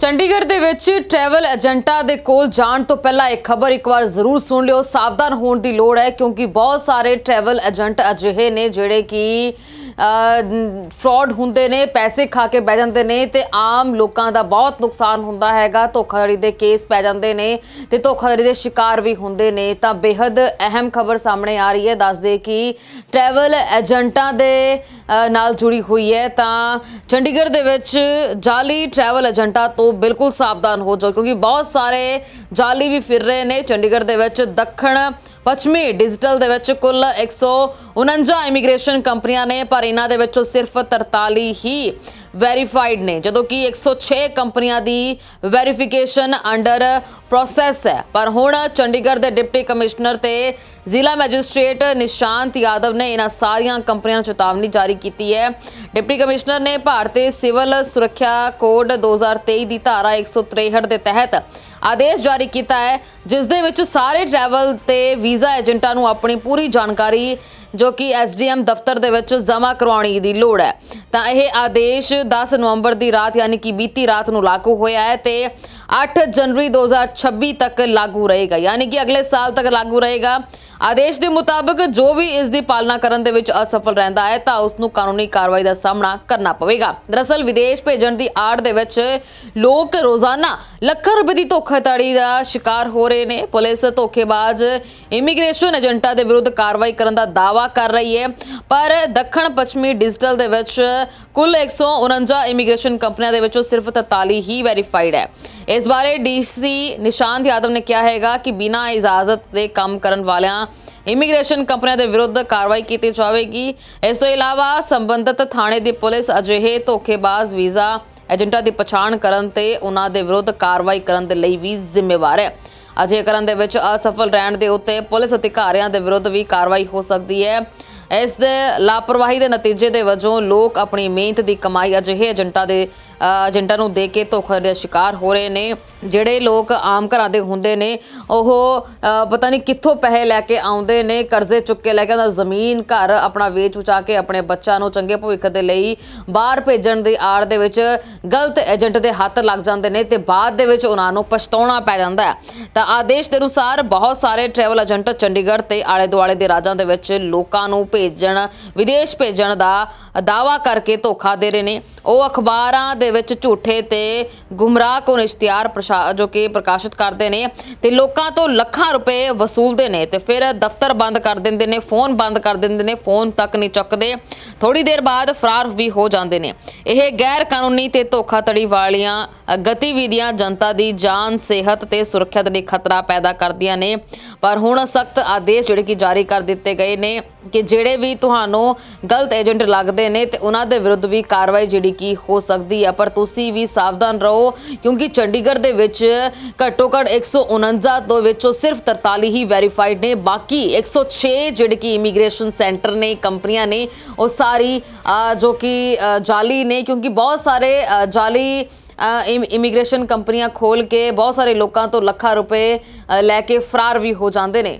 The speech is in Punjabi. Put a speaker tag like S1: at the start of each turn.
S1: ਚੰਡੀਗੜ੍ਹ ਦੇ ਵਿੱਚ ਟਰੈਵਲ ਏਜੰਟਾਂ ਦੇ ਕੋਲ ਜਾਣ ਤੋਂ ਪਹਿਲਾਂ ਇੱਕ ਖਬਰ ਇੱਕ ਵਾਰ ਜ਼ਰੂਰ ਸੁਣ ਲਿਓ। ਸਾਵਧਾਨ ਹੋਣ ਦੀ ਲੋੜ ਹੈ ਕਿਉਂਕਿ ਬਹੁਤ ਸਾਰੇ ਟਰੈਵਲ ਏਜੰਟ ਅਜਿਹੇ ਨੇ ਜਿਹੜੇ ਕਿ ਫਰਾਡ ਹੁੰਦੇ ਨੇ, ਪੈਸੇ ਖਾ ਕੇ ਬਹਿ ਜਾਂਦੇ ਨੇ ਤੇ ਆਮ ਲੋਕਾਂ ਦਾ ਬਹੁਤ ਨੁਕਸਾਨ ਹੁੰਦਾ ਹੈਗਾ। ਧੋਖਾਧੜੀ ਦੇ ਕੇਸ ਪੈ ਜਾਂਦੇ ਨੇ ਤੇ ਧੋਖਾਧੜੀ ਦੇ ਸ਼ਿਕਾਰ ਵੀ ਹੁੰਦੇ ਨੇ। ਤਾਂ ਬੇहद ਅਹਿਮ ਖਬਰ ਸਾਹਮਣੇ ਆ ਰਹੀ ਹੈ। ਦੱਸਦੇ ਕਿ ਟਰੈਵਲ ਏਜੰਟਾਂ ਦੇ ਨਾਲ ਜੁੜੀ ਹੋਈ ਹੈ। ਤਾਂ ਚੰਡੀਗੜ੍ਹ ਦੇ ਵਿੱਚ ਜਾਲੀ ਟਰੈਵਲ ਏਜੰਟਾਂ ਤੋਂ ਬਿਲਕੁਲ ਸਾਵਧਾਨ ਹੋ ਜਾਓ, ਕਿਉਂਕਿ ਬਹੁਤ ਸਾਰੇ ਜਾਲੀ ਵੀ ਫਿਰ ਰਹੇ ਨੇ। ਚੰਡੀਗੜ੍ਹ ਦੇ ਵਿੱਚ ਦੱਖਣ ਪੱਛਮੀ ਡਿਜੀਟਲ ਦੇ ਵਿੱਚ ਕੁੱਲ 149 ਇਮੀਗ੍ਰੇਸ਼ਨ ਕੰਪਨੀਆਂ ਨੇ, ਪਰ ਇਹਨਾਂ ਦੇ ਵਿੱਚੋਂ ਸਿਰਫ 43 ਹੀ ਵੈਰੀਫਾਈਡ ਨੇ, ਜਦੋਂ ਕਿ 106 ਕੰਪਨੀਆਂ ਦੀ ਵੈਰੀਫਿਕੇਸ਼ਨ ਅੰਡਰ ਪ੍ਰੋਸੈਸ ਹੈ। ਪਰ ਹੁਣ ਚੰਡੀਗੜ੍ਹ ਦੇ ਡਿਪਟੀ ਕਮਿਸ਼ਨਰ ਤੇ ਜ਼ਿਲ੍ਹਾ ਮੈਜਿਸਟ੍ਰੇਟ ਨਿਸ਼ਾਂਤ ਯਾਦਵ ਨੇ ਇਹਨਾਂ ਸਾਰੀਆਂ ਕੰਪਨੀਆਂ ਨੂੰ ਚੇਤਾਵਨੀ ਜਾਰੀ ਕੀਤੀ ਹੈ। ਡਿਪਟੀ ਕਮਿਸ਼ਨਰ ਨੇ ਭਾਰਤੀ ਸਿਵਲ ਸੁਰੱਖਿਆ ਕੋਡ 2023 ਦੀ ਧਾਰਾ 163 ਦੇ ਤਹਿਤ ਆਦੇਸ਼ ਜਾਰੀ ਕੀਤਾ ਹੈ, ਜਿਸ ਦੇ ਵਿੱਚ ਸਾਰੇ ਟਰੈਵਲ ਤੇ ਵੀਜ਼ਾ ਏਜੰਟਾਂ ਨੂੰ ਆਪਣੀ ਪੂਰੀ ਜਾਣਕਾਰੀ, ਜੋ ਕਿ ਐਸਡੀਐਮ ਦਫ਼ਤਰ ਦੇ ਵਿੱਚ ਜਮ੍ਹਾਂ ਕਰਵਾਉਣੀ ਦੀ ਲੋੜ ਹੈ। ਤਾਂ ਇਹ ਆਦੇਸ਼ 10 ਨਵੰਬਰ ਦੀ ਰਾਤ ਯਾਨੀ ਕਿ ਬੀਤੀ ਰਾਤ ਨੂੰ ਲਾਗੂ ਹੋਇਆ ਹੈ ਤੇ 8 ਜਨਵਰੀ 2026 ਤੱਕ ਲਾਗੂ ਰਹੇਗਾ। ਯਾਨੀ ਕਿ ਅਗਲੇ ਸਾਲ ਤੱਕ ਲਾਗੂ ਰਹੇਗਾ। ਆਦੇਸ਼ ਦੇ ਮੁਤਾਬਕ ਜੋ ਵੀ ਇਸ ਦੀ ਪਾਲਣਾ ਕਰਨ ਦੇ ਵਿੱਚ ਅਸਫਲ ਰਹਿੰਦਾ ਹੈ, ਤਾਂ ਉਸ ਨੂੰ ਕਾਨੂੰਨੀ ਕਾਰਵਾਈ ਦਾ ਸਾਹਮਣਾ ਕਰਨਾ ਪਵੇਗਾ। ਦਰਅਸਲ, ਵਿਦੇਸ਼ ਭੇਜਣ ਦੀ ਆੜ ਦੇ ਵਿੱਚ ਲੋਕ ਰੋਜ਼ਾਨਾ ਲੱਖਾਂ ਰੁਪਏ ਦੀ ਧੋਖਾਧੜੀ ਦਾ ਸ਼ਿਕਾਰ ਹੋ ਰਹੇ ਨੇ। ਪੁਲਿਸ ਧੋਖੇਬਾਜ਼ ਇਮੀਗ੍ਰੇਸ਼ਨ ਏਜੰਟਾਂ ਦੇ ਵਿਰੁੱਧ ਕਾਰਵਾਈ ਕਰਨ ਦਾ ਦਾਅਵਾ ਕਰ ਰਹੀ ਹੈ। ਪਰ ਦੱਖਣ ਪੱਛਮੀ ਡਿਜੀਟਲ ਦੇ ਵਿੱਚ ਕੁੱਲ 149 ਇਮੀਗ੍ਰੇਸ਼ਨ ਕੰਪਨੀਆਂ ਦੇ ਵਿੱਚੋਂ ਸਿਰਫ 43 ਹੀ ਵੈਰੀਫਾਈਡ ਹੈ। ਇਸ ਬਾਰੇ ਡੀਸੀ ਨਿਸ਼ਾਂਤ ਯਾਦਵ ਨੇ ਕਿਹਾ ਹੈਗਾ ਕਿ ਬਿਨਾਂ ਇਜਾਜ਼ਤ ਦੇ ਕੰਮ ਕਰਨ ਵਾਲਿਆਂ, ਇਮੀਗ੍ਰੇਸ਼ਨ ਕੰਪਨੀਆਂ ਦੇ ਵਿਰੁੱਧ ਕਾਰਵਾਈ ਕੀਤੀ ਜਾਵੇਗੀ। ਇਸ ਤੋਂ ਇਲਾਵਾ ਸੰਬੰਧਿਤ ਥਾਣੇ ਦੀ ਪੁਲਿਸ ਅਜਿਹੇ ਧੋਖੇਬਾਜ਼ ਵੀਜ਼ਾ ਏਜੰਟਾਂ ਦੀ ਪਛਾਣ ਕਰਨ ਤੇ ਉਹਨਾਂ ਦੇ ਵਿਰੁੱਧ ਕਾਰਵਾਈ ਕਰਨ ਦੇ ਲਈ ਵੀ ਜ਼ਿੰਮੇਵਾਰ ਹੈ। ਅਜੇ ਕਰਨ ਦੇ ਵਿੱਚ ਅਸਫਲ ਰਹਿਣ ਦੇ ਉੱਤੇ ਪੁਲਿਸ ਅਧਿਕਾਰੀਆਂ ਦੇ ਵਿਰੁੱਧ ਵੀ ਕਾਰਵਾਈ ਹੋ ਸਕਦੀ ਹੈ। ਇਸ ਦੇ ਲਾਪਰਵਾਹੀ ਦੇ ਨਤੀਜੇ ਦੇ ਵਜੋਂ ਲੋਕ ਆਪਣੀ ਮਿਹਨਤ ਦੀ ਕਮਾਈ ਅਜਿਹੇ ਏਜੰਟਾਂ ਦੇ ਏਜੰਟਾਂ ਨੂੰ ਦੇ ਕੇ ਧੋਖਾ ਦੇ ਸ਼ਿਕਾਰ ਹੋ ਰਹੇ ਨੇ। ਜਿਹੜੇ ਲੋਕ ਆਮ ਘਰਾਂ ਦੇ ਹੁੰਦੇ ਨੇ, ਉਹ ਪਤਾ ਨਹੀਂ ਕਿੱਥੋਂ ਪੈਸੇ ਲੈ ਕੇ ਆਉਂਦੇ ਨੇ, ਕਰਜ਼ੇ ਚੁੱਕ ਕੇ ਲੈ ਕੇ ਆਉਂਦਾ ਜ਼ਮੀਨ, ਘਰ ਆਪਣਾ ਵੇਚ ਉਚਾ ਕੇ ਆਪਣੇ ਬੱਚਿਆਂ ਨੂੰ ਚੰਗੇ ਭਵਿੱਖ ਦੇ ਲਈ ਬਾਹਰ ਭੇਜਣ ਦੀ ਆੜ ਦੇ ਵਿੱਚ ਗਲਤ ਏਜੰਟ ਦੇ ਹੱਥ ਲੱਗ ਜਾਂਦੇ ਨੇ ਤੇ ਬਾਅਦ ਦੇ ਵਿੱਚ ਉਹਨਾਂ ਨੂੰ ਪਛਤਾਉਣਾ ਪੈ ਜਾਂਦਾ ਹੈ। ਤਾਂ ਆਦੇਸ਼ ਦੇ ਅਨੁਸਾਰ ਬਹੁਤ ਸਾਰੇ ਟਰੈਵਲ ਏਜੰਟ ਚੰਡੀਗੜ੍ਹ ਤੇ ਆਲੇ ਦੁਆਲੇ ਦੇ ਰਾਜਾਂ ਦੇ ਵਿੱਚ ਲੋਕਾਂ ਨੂੰ ਭੇਜਣ, ਵਿਦੇਸ਼ ਭੇਜਣ ਦਾ ਦਾਵਾ ਕਰਕੇ ਧੋਖਾ ਦੇ ਰਹੇ ਨੇ। ਉਹ ਅਖਬਾਰਾਂ ਦੇ ਵਿੱਚ ਝੂਠੇ ਤੇ ਗੁੰਮਰਾਹ ਇਸ਼ਤਿਹਾਰ ਪ੍ਰਸ਼ਾ- ਜੋ ਕਿ ਪ੍ਰਕਾਸ਼ਿਤ ਕਰਦੇ ਨੇ ਤੇ ਲੋਕਾਂ ਤੋਂ ਲੱਖਾਂ ਰੁਪਏ ਵਸੂਲਦੇ ਨੇ ਤੇ ਫਿਰ ਦਫ਼ਤਰ ਬੰਦ ਕਰ ਦਿੰਦੇ ਨੇ, ਫੋਨ ਬੰਦ ਕਰ ਦਿੰਦੇ ਨੇ, ਫੋਨ ਤੱਕ ਨਹੀਂ ਚੁੱਕਦੇ। ਥੋੜੀ ਦੇਰ ਬਾਅਦ ਫਰਾਰ ਵੀ ਹੋ ਜਾਂਦੇ ਨੇ। ਇਹ ਗੈਰ ਕਾਨੂੰਨੀ ਤੇ ਧੋਖਾਧੜੀ ਵਾਲੀਆਂ ਗਤੀਵਿਧੀਆਂ ਜਨਤਾ ਦੀ ਜਾਨ, ਸਿਹਤ ਤੇ ਸੁਰੱਖਿਆ ਦੇ ਲਈ ਖਤਰਾ ਪੈਦਾ ਕਰਦੀਆਂ ਨੇ। ਪਰ ਹੁਣ ਸਖਤ ਆਦੇਸ਼ ਜਿਹੜੇ ਕਿ ਜਾਰੀ ਕਰ ਦਿੱਤੇ ਗਏ ਨੇ ਕਿ ਜਿਹੜੇ ਵੀ ਤੁਹਾਨੂੰ ਗਲਤ ਏਜੰਟ ਲੱਗਦੇ ਨੇ ਤੇ ਉਹਨਾਂ ਦੇ ਵਿਰੁੱਧ ਵੀ ਕਾਰਵਾਈ ਜਿਹੜੀ ਕੀ ਹੋ ਸਕਦੀ ਹੈ। ਪਰ ਤੁਸੀਂ ਵੀ ਸਾਵਧਾਨ ਰਹੋ, ਕਿਉਂਕਿ ਚੰਡੀਗੜ੍ਹ ਦੇ ਵਿੱਚ ਘੱਟੋ ਘੱਟ 149 ਤੋਂ ਵਿੱਚੋਂ ਸਿਰਫ 43 ਹੀ ਵੈਰੀਫਾਈਡ ਨੇ। ਬਾਕੀ 106 ਜਿਹੜੇ ਕਿ ਇਮੀਗ੍ਰੇਸ਼ਨ ਸੈਂਟਰ ਨੇ, ਕੰਪਨੀਆਂ ਨੇ, ਉਹ ਸਾਰੀ ਅ, ਜੋ ਕਿ ਅ, ਨੇ ਕਿਉਂਕਿ ਬਹੁਤ ਸਾਰੇ ਅ, ਜਾਲੀ ਇਮੀਗ੍ਰੇਸ਼ਨ ਕੰਪਨੀਆਂ ਖੋਲ ਕੇ ਬਹੁਤ ਸਾਰੇ ਲੋਕਾਂ ਤੋਂ ਲੱਖਾਂ ਰੁਪਏ ਲੈ ਕੇ ਫਰਾਰ ਵੀ ਹੋ ਜਾਂਦੇ ਨੇ